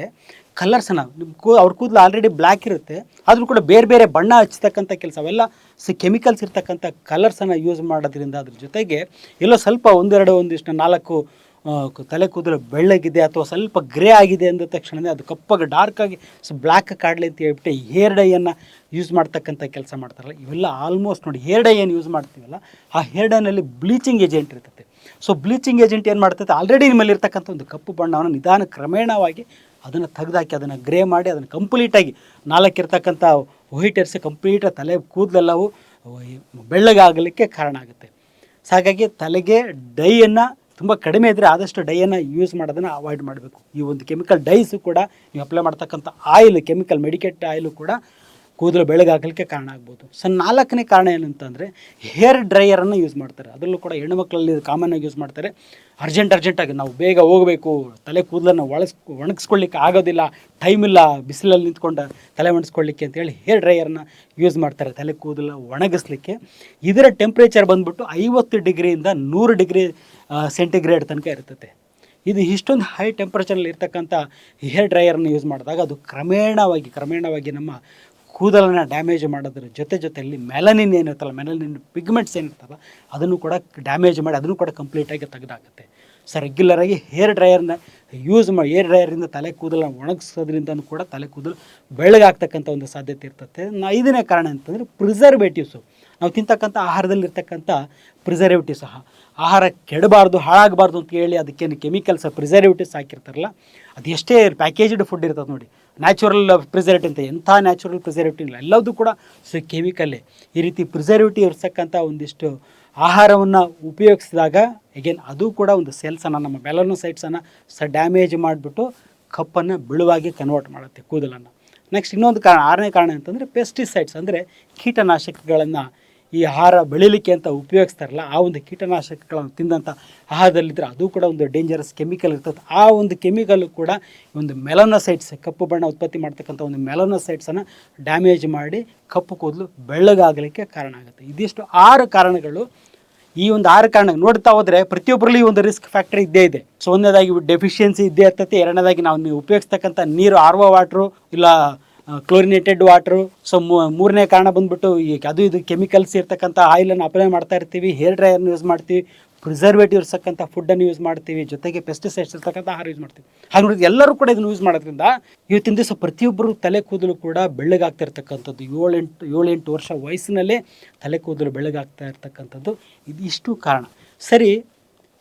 ಕಲರ್ಸನ್ನು ನಿಮ್ಮ ಕೂ, ಅವ್ರ ಕೂದಲು ಆಲ್ರೆಡಿ ಬ್ಲ್ಯಾಕ್ ಇರುತ್ತೆ, ಆದರೂ ಕೂಡ ಬೇರೆ ಬೇರೆ ಬಣ್ಣ ಹಚ್ಚತಕ್ಕಂಥ ಕೆಲಸ, ಅವೆಲ್ಲ ಸಿ ಕೆಮಿಕಲ್ಸ್ ಇರ್ತಕ್ಕಂಥ ಕಲರ್ಸನ್ನು ಯೂಸ್ ಮಾಡೋದ್ರಿಂದ ಅದ್ರ ಜೊತೆಗೆ ಎಲ್ಲೋ ಸ್ವಲ್ಪ ಒಂದೆರಡು ಒಂದಿಷ್ಟು ನಾಲ್ಕು ತಲೆ ಕೂದಲು ಬೆಳ್ಳಗಿದೆ ಅಥವಾ ಸ್ವಲ್ಪ ಗ್ರೇ ಆಗಿದೆ ಅಂದ ತಕ್ಷಣವೇ ಅದು ಕಪ್ಪಾಗಿ ಡಾರ್ಕ್ ಆಗಿ ಸೊ ಬ್ಲ್ಯಾಕ್ ಕಾಡಲಿ ಅಂತ ಹೇಳ್ಬಿಟ್ಟು ಹೇರ್ ಡೈಯನ್ನು ಯೂಸ್ ಮಾಡ್ತಕ್ಕಂಥ ಕೆಲಸ ಮಾಡ್ತಾರಲ್ಲ, ಇವೆಲ್ಲ ಆಲ್ಮೋಸ್ಟ್ ನೋಡಿ ಹೇರ್ ಡೈ ಏನು ಯೂಸ್ ಮಾಡ್ತೀವಲ್ಲ, ಆ ಹೇರ್ ಡೈನಲ್ಲಿ ಬ್ಲೀಚಿಂಗ್ ಏಜೆಂಟ್ ಇರ್ತದೆ ಸೊ ಬ್ಲೀಚಿಂಗ್ ಏಜೆಂಟ್ ಏನು ಮಾಡ್ತೈತೆ? ಆಲ್ರೆಡಿ ನಿಮ್ಮಲ್ಲಿ ಇರ್ತಕ್ಕಂಥ ಒಂದು ಕಪ್ಪು ಬಣ್ಣವನ್ನು ನಿಧಾನ ಕ್ರಮೇಣವಾಗಿ ಅದನ್ನು ತೆಗೆದಾಕಿ, ಅದನ್ನು ಗ್ರೇ ಮಾಡಿ, ಅದನ್ನು ಕಂಪ್ಲೀಟಾಗಿ ನಾಲ್ಕಿರ್ತಕ್ಕಂಥ ವೈಟ್ ಎರ್ಸಿ ಕಂಪ್ಲೀಟ್ ತಲೆ ಕೂದಲೆಲ್ಲವೂ ಬೆಳ್ಳಗಾಗಲಿಕ್ಕೆ ಕಾರಣ ಆಗುತ್ತೆ. ಸೊ ಹಾಗಾಗಿ ತಲೆಗೆ ಡೈಯನ್ನು ತುಂಬ ಕಡಿಮೆ ಇದ್ದರೆ ಆದಷ್ಟು ಡೈಯನ್ನು ಯೂಸ್ ಮಾಡೋದನ್ನು ಅವಾಯ್ಡ್ ಮಾಡಬೇಕು. ಈ ಒಂದು ಕೆಮಿಕಲ್ ಡೈಸು ಕೂಡ ನೀವು ಅಪ್ಲೈ ಮಾಡ್ತಕ್ಕಂಥ ಆಯಿಲ್ ಕೆಮಿಕಲ್ ಮೆಡಿಕೇಟ್ ಆಯಿಲು ಕೂಡ ಕೂದಲು ಬೆಳಗಾಗಲಿಕ್ಕೆ ಕಾರಣ ಆಗ್ಬೋದು. ಸೊ ನಾಲ್ಕನೇ ಕಾರಣ ಏನಂತಂದರೆ ಹೇರ್ ಡ್ರೈಯರನ್ನು ಯೂಸ್ ಮಾಡ್ತಾರೆ. ಅದರಲ್ಲೂ ಕೂಡ ಹೆಣ್ಣುಮಕ್ಕಳಲ್ಲಿ ಕಾಮನ್ನಾಗಿ ಯೂಸ್ ಮಾಡ್ತಾರೆ. ಅರ್ಜೆಂಟ್ ಅರ್ಜೆಂಟಾಗಿ ನಾವು ಬೇಗ ಹೋಗಬೇಕು, ತಲೆ ಕೂದಲನ್ನು ಒಳಸ್, ಒಣಗಿಸ್ಕೊಳ್ಳಿಕ್ಕೆ ಆಗೋದಿಲ್ಲ ಟೈಮ್ ಇಲ್ಲ, ಬಿಸಿಲಲ್ಲಿ ನಿಂತ್ಕೊಂಡು ತಲೆ ಒಣಗಿಸ್ಕೊಳ್ಳಿಕ್ಕೆ ಅಂತೇಳಿ ಹೇರ್ ಡ್ರೈಯರ್ನ ಯೂಸ್ ಮಾಡ್ತಾರೆ. ತಲೆ ಕೂದಲ ಒಣಗಿಸ್ಲಿಕ್ಕೆ. ಇದರ ಟೆಂಪ್ರೇಚರ್ ಬಂದುಬಿಟ್ಟು ಐವತ್ತು ಡಿಗ್ರಿಯಿಂದ ನೂರು ಡಿಗ್ರಿ ಸೆಂಟಿಗ್ರೇಡ್ ತನಕ ಇರ್ತದೆ ಇದು ಇಷ್ಟೊಂದು ಹೈ ಟೆಂಪ್ರೇಚರಲ್ಲಿ ಇರ್ತಕ್ಕಂಥ ಹೇರ್ ಡ್ರೈಯರ್ನ ಯೂಸ್ ಮಾಡಿದಾಗ ಅದು ಕ್ರಮೇಣವಾಗಿ ಕ್ರಮೇಣವಾಗಿ ನಮ್ಮ ಕೂದಲನ್ನು ಡ್ಯಾಮೇಜ್ ಮಾಡೋದ್ರ ಜೊತೆ ಜೊತೆಯಲ್ಲಿ ಮೆಲನಿನ್ ಏನಿರ್ತಲ್ಲ ಮೆಲನಿನ್ ಪಿಗ್ಮೆಂಟ್ಸ್ ಏನಿರ್ತಲ್ಲ ಅದನ್ನು ಕೂಡ ಡ್ಯಾಮೇಜ್ ಮಾಡಿ ಅದನ್ನು ಕೂಡ ಕಂಪ್ಲೀಟಾಗಿ ತೆಗೆದಾಗುತ್ತೆ ಸೊ ರೆಗ್ಯುಲರಾಗಿ ಹೇರ್ ಡ್ರೈಯರ್ನ ಯೂಸ್ ಮಾಡಿ ಹೇರ್ ಡ್ರೈಯರಿಂದ ತಲೆ ಕೂದಲನ್ನು ಒಣಗಿಸೋದ್ರಿಂದ ಕೂಡ ತಲೆ ಕೂದಲು ಬೆಳ್ಳಗಾಗ್ತಕ್ಕಂಥ ಒಂದು ಸಾಧ್ಯತೆ ಇರ್ತದೆ ನಾ ಐದನೇ ಕಾರಣ ಅಂತಂದರೆ ಪ್ರಿಸರ್ವೇಟಿವ್ಸು ನಾವು ತಿಂತಕ್ಕಂಥ ಆಹಾರದಲ್ಲಿರ್ತಕ್ಕಂಥ ಪ್ರಿಸರ್ವೇಟಿವ್ ಸಹ. ಆಹಾರ ಕೆಡಬಾರ್ದು, ಹಾಳಾಗಬಾರ್ದು ಅಂತ ಹೇಳಿ ಅದಕ್ಕೇನು ಕೆಮಿಕಲ್ಸ್ ಪ್ರಿಸರ್ವೇಟಿವ್ಸ್ ಹಾಕಿರ್ತಾರಲ್ಲ, ಅದು ಎಷ್ಟೇ ಪ್ಯಾಕೇಜ್ಡ್ ಫುಡ್ ಇರ್ತದೆ ನೋಡಿ. ನ್ಯಾಚುರಲ್ ಪ್ರಿಸರ್ವೇಟಿವ್ ಅಂತ, ಎಂಥ ನ್ಯಾಚುರಲ್ ಪ್ರಿಸರ್ವೇಟಿವ್ ಇಲ್ಲ. ಎಲ್ಲದೂ ಕೂಡ ಸೊ ಕೆಮಿಕಲ್ಲೇ ಈ ರೀತಿ ಪ್ರಿಸರ್ವೇಟಿವ್ ಇರ್ತಕ್ಕಂಥ ಒಂದಿಷ್ಟು ಆಹಾರವನ್ನು ಉಪಯೋಗಿಸಿದಾಗ ಎಗೇನ್ ಅದು ಕೂಡ ಒಂದು ಸೆಲ್ಸನ್ನು ನಮ್ಮ ಮೆಲನೋಸೈಟ್ಸನ್ನು ಸ ಡ್ಯಾಮೇಜ್ ಮಾಡಿಬಿಟ್ಟು ಕಪ್ಪನ್ನು ಬಿಳುವಾಗಿ ಕನ್ವರ್ಟ್ ಮಾಡುತ್ತೆ, ಕೂದಲನ್ನು. ನೆಕ್ಸ್ಟ್ ಇನ್ನೊಂದು ಕಾರಣ, ಆರನೇ ಕಾರಣ ಅಂತಂದರೆ ಪೆಸ್ಟಿಸೈಡ್ಸ್ ಅಂದರೆ ಕೀಟನಾಶಕಗಳನ್ನು ಈ ಆಹಾರ ಬೆಳೀಲಿಕ್ಕೆ ಅಂತ ಉಪಯೋಗಿಸ್ತಾರಲ್ಲ, ಆ ಒಂದು ಕೀಟನಾಶಕಗಳನ್ನು ತಿಂದಂಥ ಆಹಾರದಲ್ಲಿದ್ದರೆ ಅದು ಕೂಡ ಒಂದು ಡೇಂಜರಸ್ ಕೆಮಿಕಲ್ ಇರ್ತದೆ. ಆ ಒಂದು ಕೆಮಿಕಲ್ ಕೂಡ ಒಂದು ಮೆಲನೋಸೈಟ್ಸ್ ಕಪ್ಪು ಬಣ್ಣ ಉತ್ಪತ್ತಿ ಮಾಡ್ತಕ್ಕಂಥ ಒಂದು ಮೆಲನೋಸೈಟ್ಸನ್ನು ಡ್ಯಾಮೇಜ್ ಮಾಡಿ ಕಪ್ಪು ಕೂದಲು ಬೆಳ್ಳಗಾಗಲಿಕ್ಕೆ ಕಾರಣ ಆಗುತ್ತೆ. ಇದಿಷ್ಟು ಆರು ಕಾರಣಗಳು. ಈ ಒಂದು ಆರು ಕಾರಣ ನೋಡ್ತಾ ಹೋದರೆ ಪ್ರತಿಯೊಬ್ಬರಲ್ಲಿ ಒಂದು ರಿಸ್ಕ್ ಫ್ಯಾಕ್ಟರ್ ಇದ್ದೇ ಇದೆ. ಸೊ ಒಂದನೇದಾಗಿ ಡೆಫಿಷಿಯನ್ಸಿ ಇದ್ದೇ ಇರ್ತೈತೆ, ಎರಡನೇದಾಗಿ ನಾವು ನೀವು ಉಪಯೋಗಿಸ್ತಕ್ಕಂಥ ನೀರು ಆರ್ ಒ ವಾಟ್ರು ಇಲ್ಲ ಕ್ಲೋರಿನೇಟೆಡ್ ವಾಟ್ರು ಸೊ ಮೂರನೇ ಕಾರಣ ಬಂದ್ಬಿಟ್ಟು ಈಗ ಅದು ಇದು ಕೆಮಿಕಲ್ಸ್ ಇರ್ತಕ್ಕಂಥ ಆಯಿಲನ್ನು ಅಪ್ಲೈ ಮಾಡ್ತಾ ಇರ್ತೀವಿ ಹೇರ್ ಡ್ರೈಯರ್ನ ಯೂಸ್ ಮಾಡ್ತೀವಿ ಪ್ರಿಸರ್ವೇಟಿವ್ ಇರ್ತಕ್ಕಂಥ ಫುಡ್ಡನ್ನು ಯೂಸ್ ಮಾಡ್ತೀವಿ, ಜೊತೆಗೆ ಪೆಸ್ಟಿಸೈಡ್ಸ್ ಇರ್ತಕ್ಕಂಥ ಆಹಾರ ಯೂಸ್ ಮಾಡ್ತೀವಿ. ಹಾಗೆ ನೋಡಿದ್ರೆ ಎಲ್ಲರೂ ಕೂಡ ಇದನ್ನು ಯೂಸ್ ಮಾಡೋದ್ರಿಂದ ಇವತ್ತಿನ ದಿವಸ ಪ್ರತಿಯೊಬ್ಬರು ತಲೆ ಕೂದಲು ಕೂಡ ಬೆಳ್ಳಗಾಗ್ತಿರ್ತಕ್ಕಂಥದ್ದು ಏಳೆಂಟು ಏಳೆಂಟು ವರ್ಷ ವಯಸ್ಸಿನಲ್ಲೇ ತಲೆ ಕೂದಲು ಬೆಳ್ಳಗಾಗ್ತಾ ಇರ್ತಕ್ಕಂಥದ್ದು. ಇದು ಇಷ್ಟು ಕಾರಣ. ಸರಿ,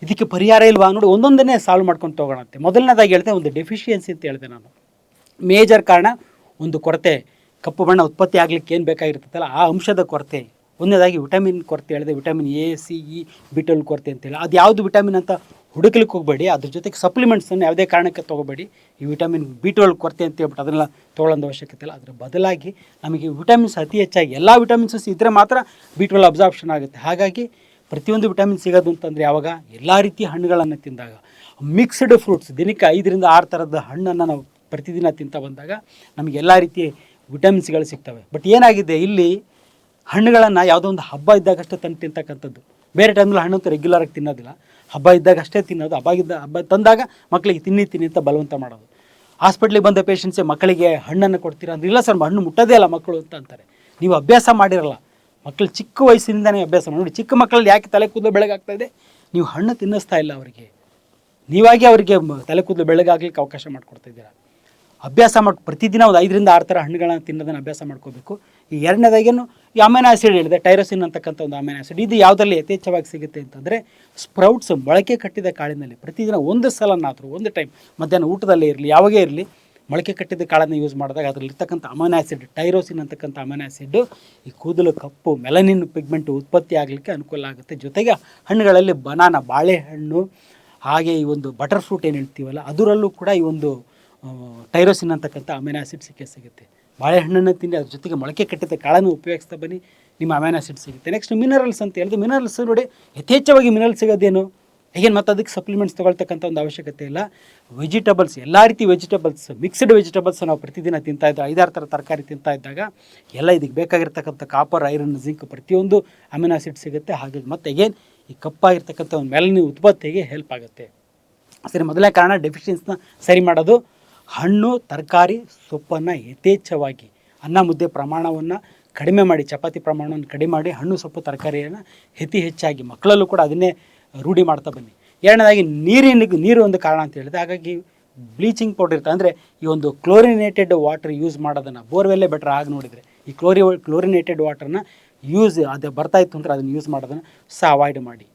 ಇದಕ್ಕೆ ಪರಿಹಾರ ಇಲ್ವಾ ನೋಡಿ ಒಂದೊಂದನ್ನೇ ಸಾಲ್ವ್ ಮಾಡ್ಕೊಂಡು ತೊಗೊಳತ್ತೆ ಮೊದಲನೇದಾಗಿ ಹೇಳ್ತೆ ಒಂದು ಡೆಫಿಷಿಯನ್ಸಿ ಅಂತ ಹೇಳಿದೆ ನಾನು. ಮೇಜರ್ ಕಾರಣ ಒಂದು ಕೊರತೆ, ಕಪ್ಪು ಬಣ್ಣ ಉತ್ಪತ್ತಿ ಆಗಲಿಕ್ಕೆ ಏನು ಬೇಕಾಗಿರ್ತದಲ್ಲ ಆ ಅಂಶದ ಕೊರತೆ. ಒಂದೇದಾಗಿ ವಿಟಮಿನ್ ಕೊರತೆ ಹೇಳಿದೆ, vitamin A, C, E, B twelve ಕೊರತೆ ಅಂತೇಳಿ. ಅದು ಯಾವುದು ವಿಟಮಿನ್ ಅಂತ ಹುಡುಕ್ಲಿಕ್ಕೆ ಹೋಗಬೇಡಿ, ಅದ್ರ ಜೊತೆಗೆ ಸಪ್ಲಿಮೆಂಟ್ಸನ್ನು ಯಾವುದೇ ಕಾರಣಕ್ಕೆ ತೊಗೋಬೇಡಿ. ಈ ವಿಟಮಿನ್ ಬಿ ಟ್ವೆಲ್ ಕೊರತೆ ಅಂತ ಹೇಳ್ಬಿಟ್ಟು ಅದನ್ನೆಲ್ಲ ತೊಗೊಳ್ಳೋ ಅವಶ್ಯಕತೆ ಇಲ್ಲ. ಅದರ ಬದಲಾಗಿ ನಮಗೆ ವಿಟಮಿನ್ಸ್ ಅತಿ ಹೆಚ್ಚಾಗಿ ಎಲ್ಲ ವಿಟಮಿನ್ಸಸ್ ಇದ್ದರೆ ಮಾತ್ರ ಬಿ ಟ್ವೆಲ್ ಅಬ್ಸಾರ್ಪ್ಷನ್ ಆಗುತ್ತೆ. ಹಾಗಾಗಿ ಪ್ರತಿಯೊಂದು ವಿಟಮಿನ್ ಸಿಗೋದು ಅಂತಂದರೆ ಯಾವಾಗ? ಎಲ್ಲ ರೀತಿಯ ಹಣ್ಣುಗಳನ್ನು ತಿಂದಾಗ. ಮಿಕ್ಸ್ಡ್ ಫ್ರೂಟ್ಸ್, ದಿನಕ್ಕೆ ಐದರಿಂದ ಆರು ಥರದ ಹಣ್ಣನ್ನು ನಾವು ಪ್ರತಿದಿನ ತಿಂತ ಬಂದಾಗ ನಮಗೆ ಎಲ್ಲ ರೀತಿ ವಿಟಮಿನ್ಸ್ಗಳು ಸಿಗ್ತವೆ. ಬಟ್ ಏನಾಗಿದೆ? ಇಲ್ಲಿ ಹಣ್ಣುಗಳನ್ನು ಯಾವುದೋ ಒಂದು ಹಬ್ಬ ಇದ್ದಾಗಷ್ಟೇ ತಂದು ತಿಂತಕ್ಕಂಥದ್ದು. ಬೇರೆ ಟೈಮಲ್ಲಿ ಹಣ್ಣು ಅಂತ ರೆಗ್ಯುಲರಾಗಿ ತಿನ್ನೋದಿಲ್ಲ. ಹಬ್ಬ ಇದ್ದಾಗ ಅಷ್ಟೇ ತಿನ್ನೋದು. ಹಬ್ಬ ಇದ್ದ ಹಬ್ಬ ತಂದಾಗ ಮಕ್ಕಳಿಗೆ ತಿನ್ನಿ ತಿನ್ನಿ ಅಂತ ಬಲವಂತ ಮಾಡೋದು. ಹಾಸ್ಪಿಟ್ಲಿಗೆ ಬಂದ ಪೇಷಂಟ್ಸೇ ಮಕ್ಕಳಿಗೆ ಹಣ್ಣನ್ನು ಕೊಡ್ತೀರಾ ಅಂದ್ರೆ, ಇಲ್ಲ ಸರ್, ಹಣ್ಣು ಮುಟ್ಟೋದೇ ಇಲ್ಲ ಮಕ್ಕಳು ಅಂತ ಅಂತಾರೆ. ನೀವು ಅಭ್ಯಾಸ ಮಾಡಿರಲ್ಲ. ಮಕ್ಕಳು ಚಿಕ್ಕ ವಯಸ್ಸಿನಿಂದನೇ ಅಭ್ಯಾಸ ನೋಡಿ, ಚಿಕ್ಕ ಮಕ್ಕಳಲ್ಲಿ ಯಾಕೆ ತಲೆ ಕೂದಲು ಬೆಳಗಾಗ್ತಾ ಇದೆ? ನೀವು ಹಣ್ಣು ತಿನ್ನಿಸ್ತಾ ಇಲ್ಲ ಅವರಿಗೆ. ನೀವಾಗಿ ಅವರಿಗೆ ತಲೆ ಕೂದಲು ಬೆಳಗಾಗ್ಲಿಕ್ಕೆ ಅವಕಾಶ ಮಾಡಿಕೊಡ್ತಾ ಇದ್ದೀರಾ? ಅಭ್ಯಾಸ ಮಾಡಿ ಪ್ರತಿದಿನ ಒಂದು ಐದರಿಂದ ಆರು ಥರ ಹಣ್ಣುಗಳನ್ನ ತಿನ್ನೋದನ್ನು ಅಭ್ಯಾಸ ಮಾಡ್ಕೋಬೇಕು. ಈ ಎರಡನೇದಾಗೇನು ಈ ಅಮೈನೋ ಆಸಿಡ್ ಹೇಳಿದೆ, ಟೈರೋಸಿನ್ ಅಂತಕ್ಕಂಥ ಒಂದು ಅಮೈನೋ ಆಸಿಡ್. ಇದು ಯಾವುದರಲ್ಲಿ ಯಥೇಚ್ಛವಾಗಿ ಸಿಗುತ್ತೆ ಅಂತಂದರೆ ಸ್ಪ್ರೌಟ್ಸ್ ಮೊಳಕೆ ಕಟ್ಟಿದ ಕಾಳಿನಲ್ಲಿ ಪ್ರತಿದಿನ ಒಂದು ಸಲನಾದರೂ, ಒಂದು ಟೈಮ್ ಮಧ್ಯಾಹ್ನ ಊಟದಲ್ಲೇ ಇರಲಿ, ಯಾವಾಗೇ ಇರಲಿ ಮೊಳಕೆ ಕಟ್ಟಿದ ಕಾಳನ್ನು ಯೂಸ್ ಮಾಡಿದಾಗ ಅದರಲ್ಲಿರ್ತಕ್ಕಂಥ ಅಮೈನೋ ಆ್ಯಸಿಡ್ ಟೈರೋಸಿನ್ ಅಂತಕ್ಕಂಥ ಅಮೈನೋ ಆ್ಯಸಿಡ್ಡು ಈ ಕೂದಲು, ಕಪ್ಪು, ಮೆಲನಿನ್ ಪಿಗ್ಮೆಂಟ್ ಉತ್ಪತ್ತಿ ಆಗಲಿಕ್ಕೆ ಅನುಕೂಲ ಆಗುತ್ತೆ. ಜೊತೆಗೆ ಹಣ್ಣುಗಳಲ್ಲಿ ಬನಾನ, ಬಾಳೆಹಣ್ಣು, ಹಾಗೆ ಈ ಒಂದು ಬಟರ್ ಫ್ರೂಟ್ ಏನು ಹೇಳ್ತೀವಲ್ಲ, ಅದರಲ್ಲೂ ಕೂಡ ಈ ಒಂದು ಟೈರೋಸಿನ್ ಅಂತಕ್ಕಂಥ ಅಮೈನೋ ಆಸಿಡ್ ಸಿಕ್ಕೇ ಸಿಗುತ್ತೆ. ಬಾಳೆಹಣ್ಣನ್ನು ತಿಂಡಿ ಅದ್ರ ಜೊತೆಗೆ ಮೊಳಕೆ ಕಟ್ಟಿದ ಕಾಳನ್ನು ಉಪಯೋಗಿಸ್ತಾ ಬನ್ನಿ, ನಿಮ್ಮ ಅಮೈನೋ ಆಸಿಡ್ ಸಿಗುತ್ತೆ. ನೆಕ್ಸ್ಟ್ ಮಿನರಲ್ಸ್ ಅಂತ ಹೇಳಿದ್ರೆ ಮಿನರಲ್ಸ್ ನೋಡಿ, ಯಥೇಚ್ಛವಾಗಿ ಮಿನರಲ್ಸ್ ಸಿಗೋದೇನು? ಈಗೇನು ಮತ್ತು ಅದಕ್ಕೆ ಸಪ್ಲಿಮೆಂಟ್ಸ್ ತೊಗೊಳ್ತಕ್ಕಂಥ ಒಂದು ಅವಶ್ಯಕತೆ ಇಲ್ಲ. ವೆಜಿಟಬಲ್ಸ್ ಎಲ್ಲ ರೀತಿ ವೆಜಿಟಬಲ್ಸ್ ಮಿಕ್ಸ್ಡ್ ವೆಜಿಟಬಲ್ಸ್ ನಾವು ಪ್ರತಿದಿನ ತಿಂತಾ ಇದ್ದ ಐದಾರು ಥರ ತರಕಾರಿ ತಿಂತಾ ಇದ್ದಾಗ, ಎಲ್ಲ ಇದಕ್ಕೆ ಬೇಕಾಗಿರ್ತಕ್ಕಂಥ ಕಾಪರ್ ಐರನ್ ಜಿಂಕ್ ಪ್ರತಿಯೊಂದು ಅಮಿನೋ ಆಸಿಡ್ ಸಿಗುತ್ತೆ. ಹಾಗೆ ಮತ್ತು ಅಗೇನ್ ಈ ಕಪ್ಪಾಗಿರ್ತಕ್ಕಂಥ ಒಂದು ಮೆಲನಿ ಉತ್ಪತ್ತಿಗೆ ಹೆಲ್ಪ್ ಆಗುತ್ತೆ. ಸರಿ, ಮೊದಲನೇ ಕಾರಣ ಡೆಫಿಷಿಯನ್ಸ್ನ ಸರಿ ಮಾಡೋದು. ಹಣ್ಣು, ತರಕಾರಿ, ಸೊಪ್ಪನ್ನು ಯಥೇಚ್ಛವಾಗಿ ಅನ್ನ ಮುದ್ದೆ ಪ್ರಮಾಣವನ್ನು ಕಡಿಮೆ ಮಾಡಿ, ಚಪಾತಿ ಪ್ರಮಾಣವನ್ನು ಕಡಿಮೆ ಮಾಡಿ ಹಣ್ಣು, ಸೊಪ್ಪು, ತರಕಾರಿಯನ್ನು ಅತಿ ಹೆಚ್ಚಾಗಿ ಮಕ್ಕಳಲ್ಲೂ ಕೂಡ ಅದನ್ನೇ ರೂಢಿ ಮಾಡ್ತಾ ಬನ್ನಿ. ಎರಡನೇದಾಗಿ ನೀರಿನ ನೀರು ಒಂದು ಕಾರಣ ಅಂತ ಹೇಳಿದೆ ಹಾಗಾಗಿ ಬ್ಲೀಚಿಂಗ್ ಪೌಡರ್ ಇರ್ತದೆ. ಅಂದರೆ ಈ ಒಂದು ಕ್ಲೋರಿನೇಟೆಡ್ ವಾಟರ್ ಯೂಸ್ ಮಾಡೋದನ್ನು ಬೋರ್ವೆಲ್ಲೇ ಬೆಟರ್ ಆಗಿ ನೋಡಿದರೆ ಈ ಕ್ಲೋರಿ ಕ್ಲೋರಿನೇಟೆಡ್ ವಾಟರ್ನ ಯೂಸ್ ಅದು ಬರ್ತಾ ಇತ್ತು ಅಂದರೆ ಅದನ್ನು ಯೂಸ್ ಮಾಡೋದನ್ನು ಸಹ ಅವಾಯ್ಡ್ ಮಾಡಿ.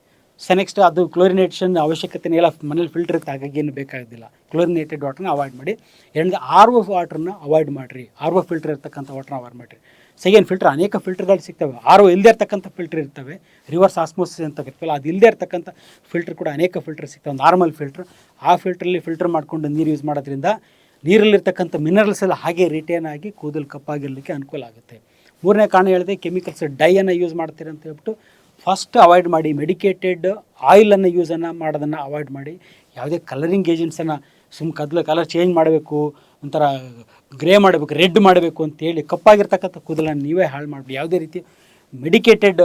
ಸೊ ನೆಕ್ಸ್ಟ್ ಅದು ಕ್ಲೋರಿನೇಷನ್ ಅವಶ್ಯಕತೆ ಇಲ್ಲ ಮನೇಲಿ ಫಿಲ್ಟರ್ ಇತ್ತು ಹಾಗಾಗಿ ಏನು ಬೇಕಾಗೋದಿಲ್ಲ ಕ್ಲೋರಿನೇಟೆಡ್ ವಾಟರ್ನ ಅವಾಯ್ಡ್ ಮಾಡಿ. ಎರಡು ಆರ್ ಒ ವಾಟರ್ನ ಅವಾಯ್ಡ್ ಮಾಡಿರಿ. ಆರ್ ಒ ಫಿಲ್ಟರ್ ಇರ್ತಕ್ಕಂಥ ವಾಟರ್ನ ಅವಾಯ್ಡ್ ಮಾಡಿರಿ. ಸೆಕೆಂಡ್ ಫಿಲ್ಟರ್ ಅನೇಕ ಫಿಲ್ಟರ್ಗಳು ಸಿಗ್ತವೆ. ಆರ್ ಒ ಇಲ್ಲದೆ ಇರ್ತಕ್ಕಂಥ ಫಿಲ್ಟರ್ ಇರ್ತವೆ. ರಿವರ್ಸ್ ಆಸ್ಮೋಸಿಸ್ ಅಂತ ಇರ್ತವಲ್ಲ ಅದು ಇಲ್ಲದೆ ಇರ್ತಕ್ಕಂಥ ಫಿಲ್ಟರ್ ಕೂಡ ಅನೇಕ ಫಿಲ್ಟರ್ ಸಿಗ್ತವೆ. ನಾರ್ಮಲ್ ಫಿಲ್ಟರ್ ಆ ಫಿಲ್ಟ್ರಲ್ಲಿ ಫಿಲ್ಟರ್ ಮಾಡಿಕೊಂಡು ನೀರು ಯೂಸ್ ಮಾಡೋದ್ರಿಂದ ನೀರಲ್ಲಿರ್ತಕ್ಕಂಥ ಮಿನರಲ್ಸ್ ಎಲ್ಲ ಹಾಗೆ ರಿಟೇನ್ ಆಗಿ ಕೂದಲು ಕಪ್ಪಾಗಿರಲಿಕ್ಕೆ ಅನುಕೂಲ ಆಗುತ್ತೆ. ಮೂರನೇ ಕಾರಣ ಹೇಳಿದೆ ಕೆಮಿಕಲ್ಸ್ ಡೈಯನ್ನು ಯೂಸ್ ಮಾಡ್ತೀರಂತ ಹೇಳ್ಬಿಟ್ಟು ಫಸ್ಟ್ ಅವಾಯ್ಡ್ ಮಾಡಿ ಮೆಡಿಕೇಟೆಡ್ ಆಯಿಲನ್ನು ಯೂಸನ್ನು ಮಾಡೋದನ್ನು ಅವಾಯ್ಡ್ ಮಾಡಿ. ಯಾವುದೇ ಕಲರಿಂಗ್ ಏಜೆಂಟ್ಸನ್ನು ಸುಮ್ಮ ಕದ್ಲು ಕಲರ್ ಚೇಂಜ್ ಮಾಡಬೇಕು, ಒಂಥರ ಗ್ರೇ ಮಾಡಬೇಕು ರೆಡ್ ಮಾಡಬೇಕು ಅಂತೇಳಿ ಕಪ್ಪಾಗಿರ್ತಕ್ಕಂಥ ಕೂದಲನ್ನು ನೀವೇ ಹಾಳು ಮಾಡಿಬಿಡಿ. ಯಾವುದೇ ರೀತಿ ಮೆಡಿಕೇಟೆಡ್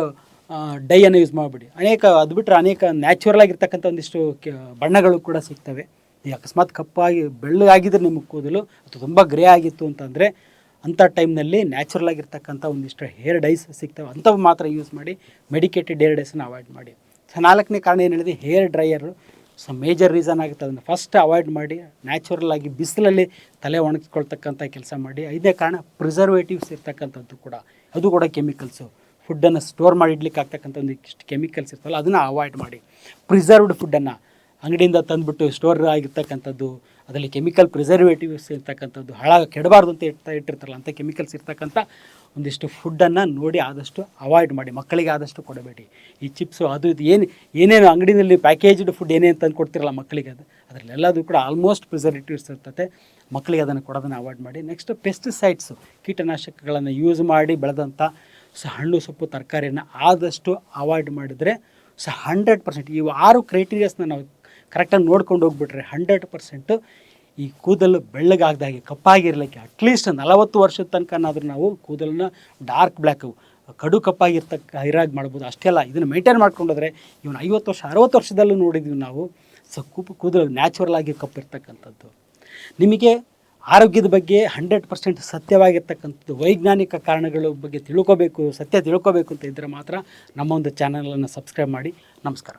ಡೈಯನ್ನು ಯೂಸ್ ಮಾಡಿಬಿಡಿ. ಅನೇಕ ಅದು ಬಿಟ್ಟರೆ ಅನೇಕ ನ್ಯಾಚುರಲ್ ಆಗಿರ್ತಕ್ಕಂಥ ಒಂದಿಷ್ಟು ಬಣ್ಣಗಳು ಕೂಡ ಸಿಗ್ತವೆ. ಅಕಸ್ಮಾತ್ ಕಪ್ಪಾಗಿ ಬೆಳ್ಳಗಾಗಿದ್ರೆ ನಿಮಗೆ ಕೂದಲು ಅಥವಾ ತುಂಬ ಗ್ರೇ ಆಗಿತ್ತು ಅಂತಂದರೆ ಅಂಥ ಟೈಮ್ನಲ್ಲಿ ನ್ಯಾಚುರಲ್ ಆಗಿರ್ತಕ್ಕಂಥ ಒಂದಿಷ್ಟು ಹೇರ್ ಡೈಸ್ ಸಿಗ್ತವೆ, ಅಂಥವು ಮಾತ್ರ ಯೂಸ್ ಮಾಡಿ ಮೆಡಿಕೇಟೆಡ್ ಹೇರ್ ಡೈಸನ್ನು ಅವಾಯ್ಡ್ ಮಾಡಿ. ಸೊ ನಾಲ್ಕನೇ ಕಾರಣ ಏನು hair dryer so major reason ಆಗುತ್ತೆ ಅದನ್ನು ಫಸ್ಟ್ ಅವಾಯ್ಡ್ ಮಾಡಿ ನ್ಯಾಚುರಲ್ ಆಗಿ ಬಿಸಿಲಲ್ಲಿ ತಲೆ ಒಣಗಿಸ್ಕೊಳ್ತಕ್ಕಂಥ ಕೆಲಸ ಮಾಡಿ. ಐದನೇ ಕಾರಣ ಪ್ರಿಸರ್ವೇಟಿವ್ಸ್ ಇರ್ತಕ್ಕಂಥದ್ದು ಕೂಡ, ಅದು ಕೂಡ ಕೆಮಿಕಲ್ಸು ಫುಡ್ಡನ್ನು ಸ್ಟೋರ್ ಮಾಡಿ ಇಡ್ಲಿಕ್ಕೆ ಆಗ್ತಕ್ಕಂಥ ಒಂದಿಷ್ಟು ಕೆಮಿಕಲ್ಸ್ ಇರ್ತವಲ್ಲ, ಅದನ್ನು ಅವಾಯ್ಡ್ ಮಾಡಿ. ಪ್ರಿಸರ್ವ್ಡ್ ಫುಡ್ಡನ್ನು ಅಂಗಡಿಯಿಂದ ತಂದುಬಿಟ್ಟು ಸ್ಟೋರ್ ಆಗಿರ್ತಕ್ಕಂಥದ್ದು ಅದರಲ್ಲಿ ಕೆಮಿಕಲ್ ಪ್ರಿಸರ್ವೇಟಿವ್ಸ್ ಇರ್ತಕ್ಕಂಥದ್ದು ಹಾಳಾಗ ಕೆಡಬಾರ್ದು ಅಂತ ಇರ್ತಾ ಇಟ್ಟಿರ್ತಾರಲ್ಲ ಅಂಥ ಕೆಮಿಕಲ್ಸ್ ಇರ್ತಕ್ಕಂಥ ಒಂದಿಷ್ಟು ಫುಡ್ಡನ್ನು ನೋಡಿ ಆದಷ್ಟು ಅವಾಯ್ಡ್ ಮಾಡಿ, ಮಕ್ಕಳಿಗೆ ಆದಷ್ಟು ಕೊಡಬೇಡಿ. ಈ ಚಿಪ್ಸು ಅದು ಇದು ಏನು ಏನೇನು ಅಂಗಡಿನಲ್ಲಿ ಪ್ಯಾಕೇಜ್ಡ್ ಫುಡ್ ಏನೇನು ತಂದು ಕೊಡ್ತಿರಲ್ಲ ಮಕ್ಕಳಿಗೆ ಅದು. ಅದರಲ್ಲೆಲ್ಲದೂ ಕೂಡ ಆಲ್ಮೋಸ್ಟ್ ಪ್ರಿಸರ್ವೇಟಿವ್ಸ್ ಇರ್ತದೆ ಮಕ್ಕಳಿಗೆ ಅದನ್ನು ಕೊಡೋದನ್ನು ಅವಾಯ್ಡ್ ಮಾಡಿ. ನೆಕ್ಸ್ಟ್ ಪೆಸ್ಟಿಸೈಡ್ಸು ಕೀಟನಾಶಕಗಳನ್ನು ಯೂಸ್ ಮಾಡಿ ಬೆಳೆದಂಥ ಸೊ ಹಣ್ಣು, ಸೊಪ್ಪು, ತರಕಾರಿಯನ್ನು ಆದಷ್ಟು ಅವಾಯ್ಡ್ ಮಾಡಿದರೆ ಸೊ ಹಂಡ್ರೆಡ್ ಪರ್ಸೆಂಟ್ ಈ ಆರು ಕ್ರೈಟೀರಿಯಾಸ್ನ ನಾವು ಕರೆಕ್ಟಾಗಿ ನೋಡ್ಕೊಂಡು ಹೋಗ್ಬಿಟ್ರೆ ಹಂಡ್ರೆಡ್ ಪರ್ಸೆಂಟು ಈ ಕೂದಲು ಬೆಳ್ಳಗಾಗ್ದಾಗೆ ಕಪ್ಪಾಗಿರಲಿಕ್ಕೆ ಅಟ್ಲೀಸ್ಟ್ ನಲವತ್ತು ವರ್ಷದ ತನಕನಾದರೂ ನಾವು ಕೂದಲನ್ನ ಡಾರ್ಕ್ ಬ್ಲ್ಯಾಕ್ ಕಡು ಕಪ್ಪಾಗಿರ್ತಕ್ಕ, ಇರಾಗಿ ಮಾಡ್ಬೋದು. ಅಷ್ಟೇ ಅಲ್ಲ ಇದನ್ನು ಮೇಂಟೈನ್ ಮಾಡ್ಕೊಂಡೋದ್ರೆ ಇವನು ಐವತ್ತು ವರ್ಷ, ಅರವತ್ತು ವರ್ಷದಲ್ಲೂ ನೋಡಿದ್ವಿ ನಾವು ಸೊ ಕೂಪು ಕೂದಲು ನ್ಯಾಚುರಲ್ ಆಗಿ ಕಪ್ಪಿರ್ತಕ್ಕಂಥದ್ದು. ನಿಮಗೆ ಆರೋಗ್ಯದ ಬಗ್ಗೆ ಹಂಡ್ರೆಡ್ ಪರ್ಸೆಂಟ್ ಸತ್ಯವಾಗಿರ್ತಕ್ಕಂಥದ್ದು, ವೈಜ್ಞಾನಿಕ ಕಾರಣಗಳ ಬಗ್ಗೆ ತಿಳ್ಕೋಬೇಕು, ಸತ್ಯ ತಿಳ್ಕೋಬೇಕು ಅಂತ ಇದ್ದರೆ ಮಾತ್ರ ನಮ್ಮ ಒಂದು ಚಾನಲನ್ನು ಸಬ್ಸ್ಕ್ರೈಬ್ ಮಾಡಿ. ನಮಸ್ಕಾರ.